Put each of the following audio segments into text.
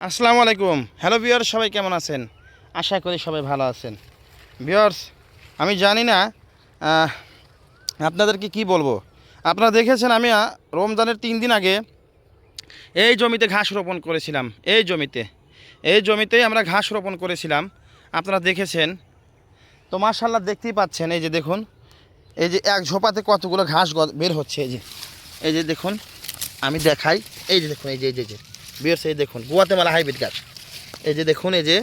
আসসালামু আলাইকুম। হ্যালো বিয়ার্স সবাই কেমন আছেন? আশা করি সবাই ভালো আছেন। বিয়ার্স আমি জানি না আপনাদেরকে কি বলব? আপনারা দেখেছেন আমি রমজানের তিন দিন আগে এই জমিতে ঘাস রোপণ করেছিলাম। এই জমিতে, এই জমিতেই আমরা ঘাস রোপণ করেছিলাম। আপনারা দেখেছেন? তো মার্শাল্লাহ দেখতেই পাচ্ছেন, এই যে দেখুন, এই যে এক ঝোপাতে কতগুলো ঘাস বের হচ্ছে, এই যে এই যে দেখুন, আমি দেখাই, এই যে দেখুন এই যে এই যে। বের এই দেখুন গুয়াতেমালা হাইব্রিড গাছ। এই যে দেখুন, এই যে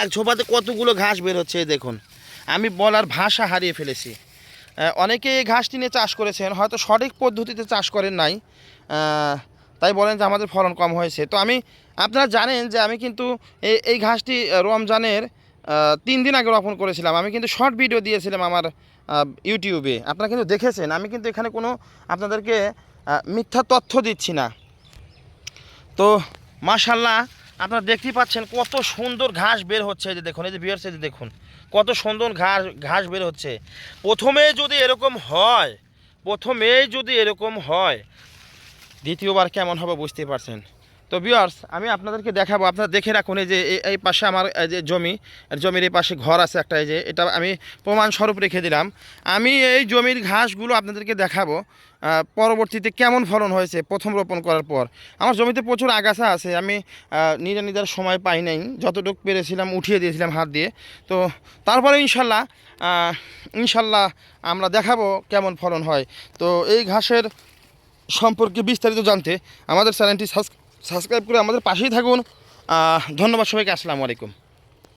এক ঝোপাতে কতগুলো ঘাস বের হচ্ছে, এই দেখুন। আমি বলার ভাষা হারিয়ে ফেলেছি। অনেকে এই ঘাসটি নিয়ে চাষ করেছেন, হয়তো সঠিক পদ্ধতিতে চাষ করেন নাই তাই বলেন যে আমাদের ফলন কম হয়েছে। তো আমি, আপনারা জানেন যে আমি কিন্তু এই এই ঘাসটি রমজানের তিন দিন আগে রোপণ করেছিলাম। আমি কিন্তু শর্ট ভিডিও দিয়েছিলাম আমার ইউটিউবে। আপনারা কিন্তু দেখেছেন, আমি কিন্তু এখানে কোনো আপনাদেরকে মিথ্যা তথ্য দিচ্ছি না। তো মাশাল্লাহ, আপনারা দেখতেই পাচ্ছেন কত সুন্দর ঘাস বের হচ্ছে যে দেখুন, এই যে বিয়ার যে দেখুন, কত সুন্দর ঘাস ঘাস বের হচ্ছে। প্রথমে যদি এরকম হয় প্রথমেই যদি এরকম হয়, দ্বিতীয়বার কেমন হবে বুঝতে পারছেন। তো বিয়ার্স আমি আপনাদেরকে দেখাবো আপনারা দেখে রাখুন এই যে এই- পাশে আমার যে জমি জমির এই পাশে ঘর আছে একটা এই যে এটা আমি প্রমাণস্বরূপ রেখে দিলাম। আমি এই জমির ঘাসগুলো আপনাদেরকে দেখাবো পরবর্তীতে কেমন ফলন হয়েছে প্রথম রোপণ করার পর। আমার জমিতে প্রচুর আগাছা আছে আমি আহ, নিজে নিজের সময় পাই নাই যতটুকু পেরেছিলাম উঠিয়ে দিয়েছিলাম হাত দিয়ে। তো তারপরে ইনশাল্লাহ ইনশাল্লাহ আমরা দেখাবো কেমন ফলন হয়। তো এই ঘাসের সম্পর্কে বিস্তারিত জানতে আমাদের চ্যানেলটি সাবস্ক্রাইব করে আমাদের পাশেই থাকুন। ধন্যবাদ সবাইকে আসসালামু আলাইকুম।